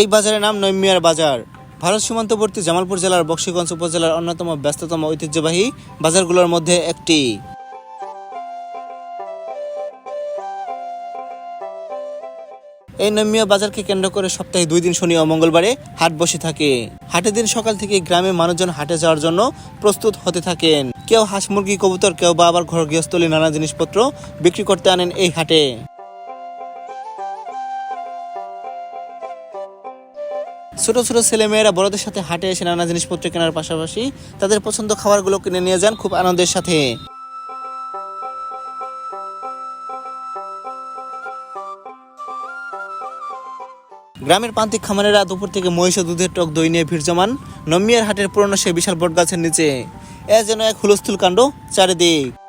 এই বাজারের নাম নৈমিয়ার বাজার। ভারত সীমান্তবর্তী জামালপুর জেলার বক্সিগঞ্জ উপজেলার অন্যতম ব্যস্ততম ঐতিহ্যবাহী বাজারগুলোর মধ্যে একটি। এই নৈমিয়া বাজারকে কেন্দ্র করে সপ্তাহে দুই দিন শনি ও মঙ্গলবারে হাট বসে থাকে। হাটের দিন সকাল থেকে গ্রামে মানুষজন হাটে যাওয়ার জন্য প্রস্তুত হতে থাকেন। কেউ হাঁস মুরগি, কবুতর, কেউ বা আবার ঘর, গৃহস্থলী, নানা জিনিসপত্র বিক্রি করতে আনেন এই হাটে। ছোট ছোট ছেলেমেয়েরা বড়দের সাথে হাটে এসে নানা জিনিসপত্র কেনার পাশাপাশি তাদের পছন্দ খাবারগুলো কিনে নিয়ে যান খুব আনন্দের সাথে। গ্রামের প্রান্তিক খামারেরা দুপুর থেকে মহিষ দুধের টক দই নিয়ে ভিড় জমান। নমিয়ার হাটের পুরনো সেই বিশাল বটগাছের নিচে। এ যেন এক হুলস্থুল কাণ্ড চারিদিক।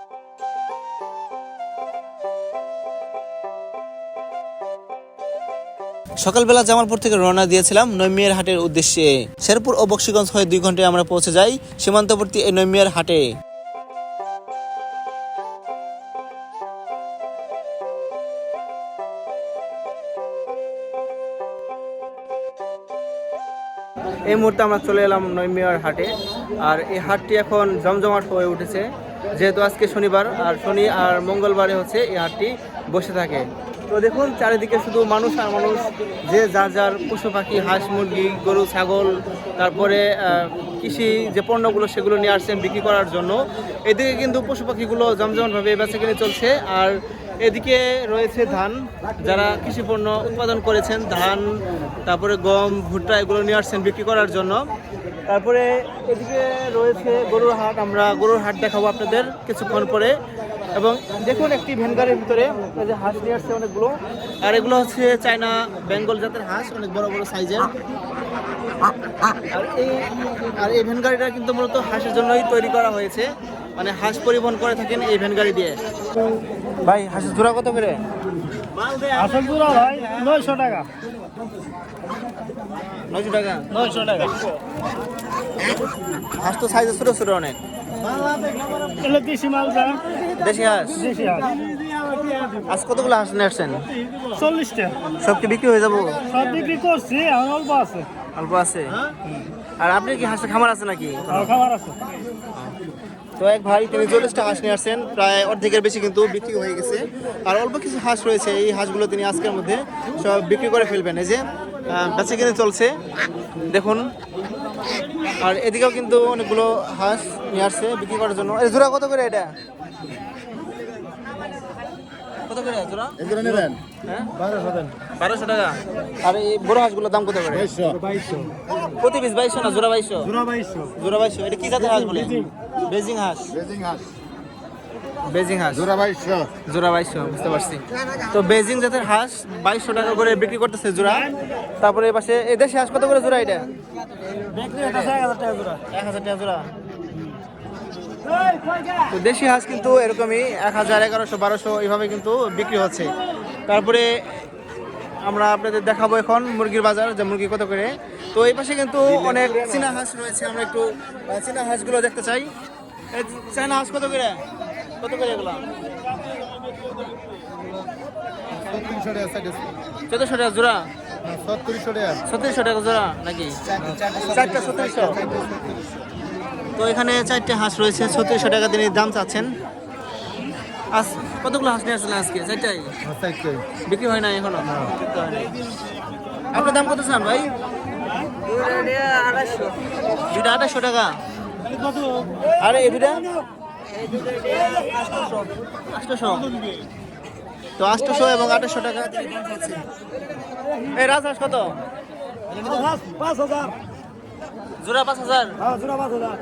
সকালবেলা জামালপুর থেকে রওনা দিয়েছিলাম নৈমিয়ার হাটের উদ্দেশ্যে। শেরপুর ও বক্সিগঞ্জ হয়ে দুই ঘন্টায় আমরা পৌঁছে যাই সীমান্তবর্তী এই নৈমিয়ার হাটে। এই মুহূর্তে আমরা চলে এলাম নৈমিয়ার হাটে। আর এই হাটটি এখন জমজমাট হয়ে উঠেছে। যেহেতু আজকে শনিবার, আর শনি আর মঙ্গলবারে হচ্ছে এই হাটটি বসে থাকে। তো দেখুন, চারিদিকে শুধু মানুষ আর মানুষ, যে যার যার পশু পাখি, হাঁস, মুরগি, গরু, ছাগল, তারপরে কৃষি যে পণ্যগুলো সেগুলো নিয়ে আসছেন বিক্রি করার জন্য। এদিকে কিন্তু পশু পাখিগুলো জমজমাটভাবে বেচা কিনে চলছে। আর এদিকে রয়েছে ধান, যারা কৃষি পণ্য উৎপাদন করেছেন, ধান, তারপরে গম, ভুট্টা, এগুলো নিয়ে আসছেন বিক্রি করার জন্য। তারপরে এদিকে রয়েছে গরুর হাট, আমরা গরুর হাট দেখাবো আপনাদের কিছুক্ষণ পরে। এবং দেখুন একটি ভ্যানগারের ভিতরে যে হাঁস নিয়ে আসছে অনেকগুলো। আর এগুলো হচ্ছে চায়না বেঙ্গল জাতের হাঁস অনেক বড় বড় সাইজের। আর এই আর এই ভ্যান গাড়িটা কিন্তু মূলত হাঁসের জন্যই তৈরি করা হয়েছে। মানে হাঁস পরিবহন করে থাকেন এই ভ্যান গাড়ি দিয়ে। ভাই হাঁসের জোড়া কত করে? আসল পুরো ভাই নয়শো টাকা। নয়শো টাকা? নয়শো টাকা। হাঁস তো সাইজে ছোটো ছোটো অনেক। এলে দেশি মাল যা দেশি হাঁস? আজ কতগুলো হাঁস নিয়ে আসছেন? চল্লিশটা। সব কি বিক্রি হয়ে যাব? সব বিক্রি করছি অল্প আছে। অল্প আছে? আর আপনি কি হাঁসের খামার আছে নাকি? খাবার আছে। তো এক ভাই তিনি চল্লিশটা হাঁস নিয়ে আসছেন প্রায় অর্ধেকের বেশি কিন্তু বিক্রি হয়ে গেছে। আর অল্প কিছু হাঁস রয়েছে এই হাঁসগুলো তিনি আজকের মধ্যে সব বিক্রি করে ফেলবেন। এই যে বেচে কিনে চলছে দেখুন। আর এদিকেও কিন্তু অনেকগুলো হাঁস নিয়ে আসছে বিক্রি করার জন্য। জোড়া কত করে এটা? কত করে জোড়া এগুলো নেবেন? হ্যাঁ? বারোশো টাকা? আর এই বড় হাঁসগুলোর দাম কত করে? বাইশশো। বাইশশো। প্রতি পিস বাইশশো না জোড়া বাইশশো? জোড়া বাইশশো। জোড়া বাইশশো। এটা কি জাতের হাঁস বলে? বেজিং। হাঁস। বেজিং হাঁস। বেজিং হাঁস। জোড়া বাইশশো। জোড়া বাইশশো বুঝতে পারছি। তো বেজিং জাতের হাঁস বাইশশো টাকা করে বিক্রি করতেছে জোড়া। তারপরে এই পাশে এই দেশি হাঁস কত করে জোড়া এটা? বিক্রি এক হাজার টাকা জোড়া। এক হাজার টাকা জোড়া। তো দেশি হাঁস কিন্তু এরকমই এক হাজার এগারোশো বারোশো এইভাবে কিন্তু বিক্রি হচ্ছে। তারপরে আমরা আপনাদের দেখাবো এখন মুরগির বাজার যে মুরগি কত করে। তো এই পাশে কিন্তু অনেক চীনা হাঁস রয়েছে আমরা একটু চীনা হাঁসগুলো দেখতে চাই। চায়না হাঁস কত করে? কত করে এগুলো? টাকা চোদ্দশো টাকা জোড়া? সত্তরশো টাকা। সত্তরশো টাকা জোড়া নাকি? চারটা সত্তরশো তো এখানে চারটে হাঁস রয়েছে ছত্রিশশো টাকা তিনি দাম চাচ্ছেন। আজ কতগুলো হাঁস নিয়ে আসলেন আজকে? চারটাই? বিক্রি হয় না। এখনও আপনার দাম কত চান ভাই? দুটা আঠাশশো টাকা। আরে এই দুটা আটশোশো। তো আটশোশো এবং আঠাশশো টাকা। এই রাজহাঁস কত? পাঁচ হাজার। জোড়া পাঁচ হাজার। হ্যাঁ জোড়া পাঁচ হাজার।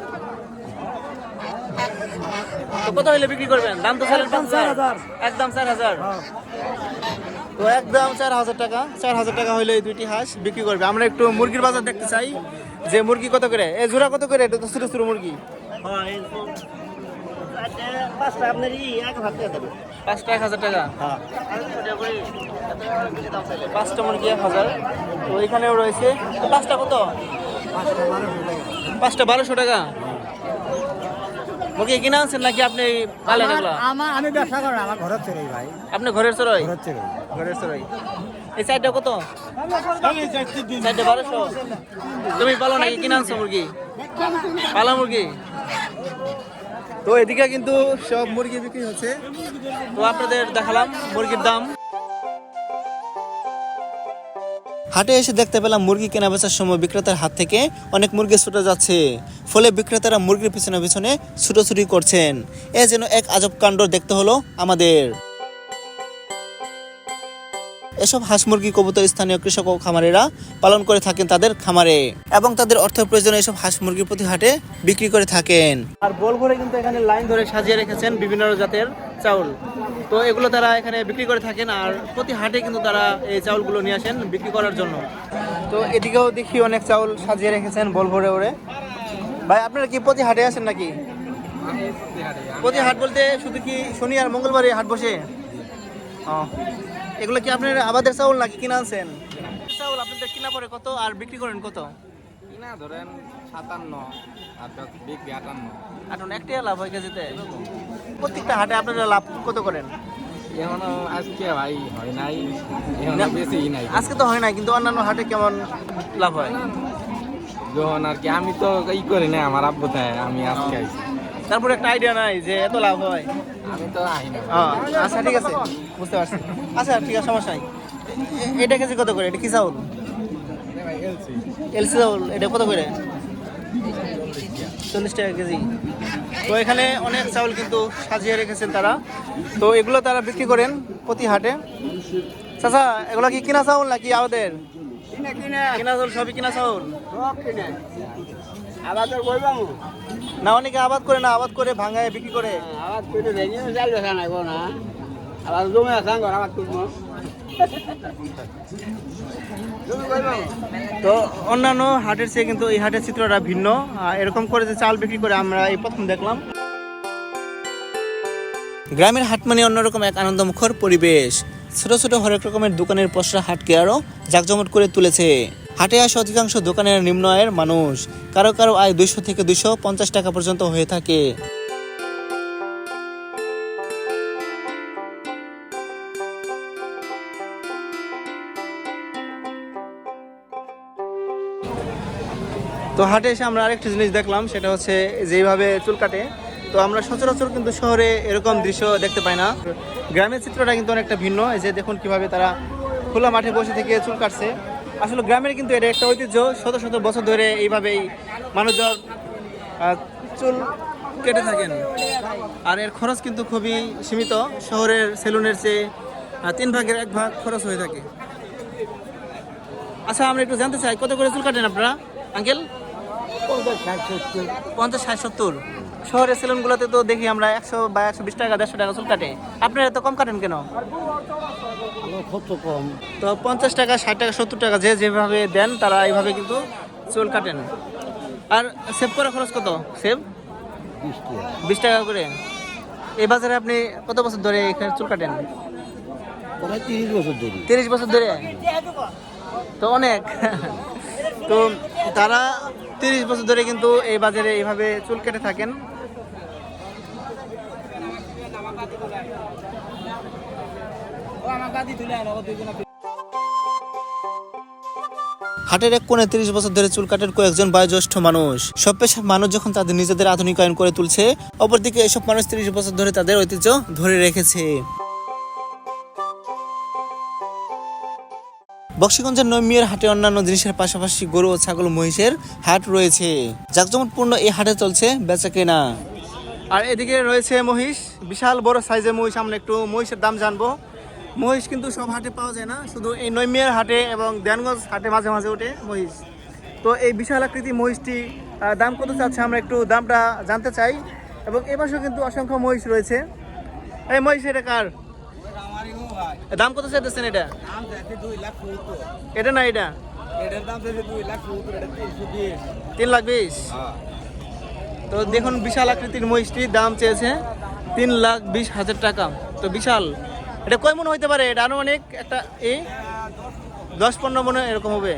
তো কত হইলে বিক্রি করবেন? দাম তো চালেন পাঁচ চার হাজার। একদম চার হাজার। তো একদম চার হাজার টাকা। চার হাজার টাকা হইলে এই দুইটি হাঁস বিক্রি করবে। আমরা একটু মুরগির বাজার দেখতে চাই। যে মুরগি কত করে? এ জোড়া কত করে? এটা তো ছোটো ছোটো মুরগি। হ্যাঁ পাঁচটা এক হাজার টাকা হ্যাঁ। পাঁচটা মুরগি এক হাজার। তো এখানেও রয়েছে। পাঁচটা কত? পাঁচটা বারোশো টাকা। মুরগি কিনে আনছেন নাকি আপনি পালেন এগুলো? আমার আমি ব্যবসা করি আমার ঘরের ছেড়ে ভাই। আপনি ঘরের চড়াই? ঘরের ছেড়ে ঘরের চড়াই। এই সাইডটা কত? সাইডটা বারোশো। তুমি পালো নাকি? কিনে আনছো মুরগি? পালা মুরগি? তো এদিকে কিন্তু সব মুরগি বিক্রি হচ্ছে। তো আপনাদের দেখালাম মুরগির দাম। হাটে এসে দেখতে পেলাম মুরগি কেনা বেচার সময় বিক্রেতার হাত থেকে অনেক মুরগি ছুটে যাচ্ছে। ফলে বিক্রেতারা মুরগির পিছনে পিছনে ছুটোছুটি করছেন। এ যেন এক আজব কাণ্ড দেখতে হলো আমাদের। এসব হাঁস মুরগি, কবুতর, স্থানীয় কৃষক ও খামারেরা পালন করে থাকেন তাদের খামারে এবং তাদের অর্থ প্রয়োজনে এসব হাঁস মুরগি প্রতি হাটে বিক্রি করে থাকেন। আর বল ঘরে কিন্তু এখানে লাইন ধরে সাজিয়ে রেখেছেন বিভিন্ন জাতের চাউল। তো এগুলো তারা এখানে বিক্রি করে থাকেন আর প্রতি হাটে কিন্তু তারা এই চাউলগুলো নিয়ে আসেন বিক্রি করার জন্য। তো এদিকেও দেখি অনেক চাউল সাজিয়ে রেখেছেন বল ভরে ভরে ভাই, আপনারা কি প্রতি হাটে আসেন নাকি? প্রতি হাট বলতে শুধু কি শনি আর মঙ্গলবারে হাট বসে? ও। এগুলো কি আপনার আবাদের চাউল নাকি কিনা আনছেন? চাউল আপনাদের কিনা পরে কত আর বিক্রি করেন কত? কিনা ধরেন সাতান্ন আর বিক্রি আটান্ন। এখন একটাই লাভ হয় কেজিতে? প্রত্যেকটা হাটে আপনারা লাভ কত করেন? এখনও আজকে ভাই হয় নাই না। বেশি নাই। আজকে তো হয় না কিন্তু অন্যান্য হাটে কেমন লাভ হয়? যখন আর কি আমি তো ই করি না আমার আব্বু তাই আমি আজকে আইছি। তারপরে একটা আইডিয়া নাই যে এত লাভ হয়। আমি তো আচ্ছা ঠিক আছে। বুঝতে পারছি। আচ্ছা ঠিক আছে সমস্যা নাই। এটা কেজি কত করে? এটা কি চাউল? এলসি চাউল এটা কত করে? চল্লিশ টাকা কেজি। তো এখানে অনেক চাউল কিন্তু সাজিয়ে রেখেছেন তারা। তো এগুলো তারা বিক্রি করেন প্রতি হাটে। চাচা এগুলো কি কিনা চাউল নাকি আমাদের কিনা চাউল সবই কিনা চাউল? না অনেকে আবাদ করে না আবাদ করে ভাঙায় বিক্রি করে। আবাদ করে চাল দেখা নাই না। আবার জমি আসান আবাদ করব। তো অন্যান্য হাটের চেয়ে কিন্তু এই হাটের চিত্রটা ভিন্ন। এরকম করে যে চাল বিক্রি করে আমরা এই প্রথম দেখলাম। গ্রামের হাট মানে অন্যরকম এক আনন্দমুখর পরিবেশ। ছোট ছোট হরেক রকমের দোকানের পসরা হাটকে আরও জাকজমট করে তুলেছে। হাটে আসে অধিকাংশ দোকানের নিম্ন আয়ের মানুষ। কারও কারও আয় দুইশো থেকে দুইশো পঞ্চাশ টাকা পর্যন্ত হয়ে থাকে। তো হাটে এসে আমরা আরেকটা জিনিস দেখলাম, সেটা হচ্ছে যেইভাবে চুল কাটে তো আমরা সচরাচর কিন্তু শহরে এরকম দৃশ্য দেখতে পাই না। গ্রামের চিত্রটা কিন্তু অনেকটা ভিন্ন এই যে দেখুন কীভাবে তারা খোলা মাঠে বসে থেকে চুল কাটছে। আসলে গ্রামের কিন্তু এটা একটা ঐতিহ্য শত শত বছর ধরে এইভাবেই মানুষজন চুল কেটে থাকেন। আর এর খরচ কিন্তু খুবই সীমিত শহরের সেলুনের চেয়ে তিন ভাগের এক ভাগ খরচ হয়ে থাকে। আচ্ছা আমরা একটু জানতে চাই কত করে চুল কাটেন আপনারা? আঙ্কেল? পঞ্চাশ ষাট সত্তর। শহরের সেলুনগুলোতে তো দেখি আমরা একশো বা একশো বিশ টাকা দেড়শো টাকা চুল কাটে। আপনারা এত কম কাটেন কেন? কত কম। তো পঞ্চাশ টাকা ষাট টাকা সত্তর টাকা যে যেভাবে দেন তারা এইভাবে কিন্তু চুল কাটেন। আর সেভ করা খরচ কত? সেভ? বিশ টাকা। করে। এই বাজারে আপনি কত বছর ধরে এখানে চুল কাটেন? তিরিশ বছর ধরে। তিরিশ বছর ধরে? তো অনেক। তো তারা তিরিশ বছর ধরে কিন্তু এই বাজারে এইভাবে চুল কেটে থাকেন। হাটের এক কোণে তিরিশ বছর ধরে চুল কাটেন কয়েকজন বয়োজ্যেষ্ঠ মানুষ। সব পেশার মানুষ যখন তাদের নিজেদের আধুনিকায়ন করে তুলছে অপরদিকে এসব মানুষ তিরিশ বছর ধরে তাদের ঐতিহ্য ধরে রেখেছে। বক্সিগঞ্জের নৈমিয়ার হাটে অন্যান্য জিনিসের পাশাপাশি গরু ও ছাগল মহিষের হাট রয়েছে। জাকজমটপূর্ণ এই হাটে চলছে বেচা কেনা আর এদিকে রয়েছে মহিষ বিশাল বড় সাইজের মহিষ আমরা একটু মহিষের দাম জানব। মহিষ কিন্তু সব হাটে পাওয়া যায় না। শুধু এই নৈমিয়ার হাটে এবং দেনগঞ্জ হাটে মাঝে মাঝে ওঠে মহিষ। তো এই বিশাল আকৃতি মহিষটি দাম কত চাচ্ছে আমরা একটু দামটা জানতে চাই। এবং এ পাশেও কিন্তু অসংখ্য মহিষ রয়েছে। এই মহিষ, এটা কার? দাম কত চাইতেছেন এটা? এটা না এটা? তিন লাখ বিশ। তো দেখুন, বিশাল আকৃতির মহিষটির দাম চেয়েছে তিন লাখ বিশ হাজার টাকা। তো বিশাল। এটা কয় মনে হইতে পারে? এটা আনুমানিক একটা এই দশ পনেরো মনে এরকম হবে।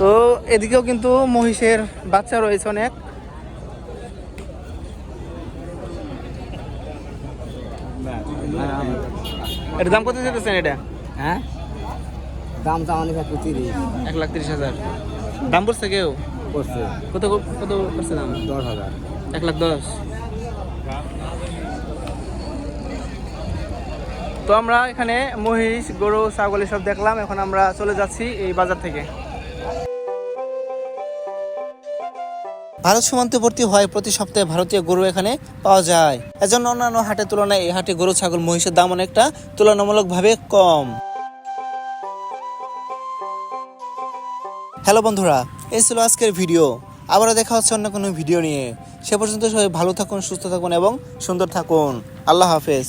তো এদিকেও কিন্তু মহিষের বাচ্চা রয়েছে অনেক। এটার দাম কত যেতেছেন এটা? হ্যাঁ? দাম চাওয়া নিকা তিরিশ। এক লাখ তিরিশ হাজার। দাম পড়ছে কেউ? করছে কত কত করছে দাম? দশ হাজার। এক লাখ দশ। তো আমরা এখানে মহিষ, গরু, ছাগল সব দেখলাম, এখন আমরা চলে যাচ্ছি এই বাজার থেকে। ভারত সীমান্তবর্তী হয় প্রতি সপ্তাহে ভারতীয় গরু এখানে পাওয়া যায়। এজন্য অন্যান্য হাটের তুলনায় এই হাটে গরু, ছাগল, মহিষের দাম অনেকটা তুলনামূলকভাবে কম। হ্যালো বন্ধুরা, এই ছিল আজকের ভিডিও। আবারও দেখা হচ্ছে অন্য কোনো ভিডিও নিয়ে। সে পর্যন্ত সবাই ভালো থাকুন, সুস্থ থাকুন এবং সুন্দর থাকুন। আল্লাহ হাফেজ।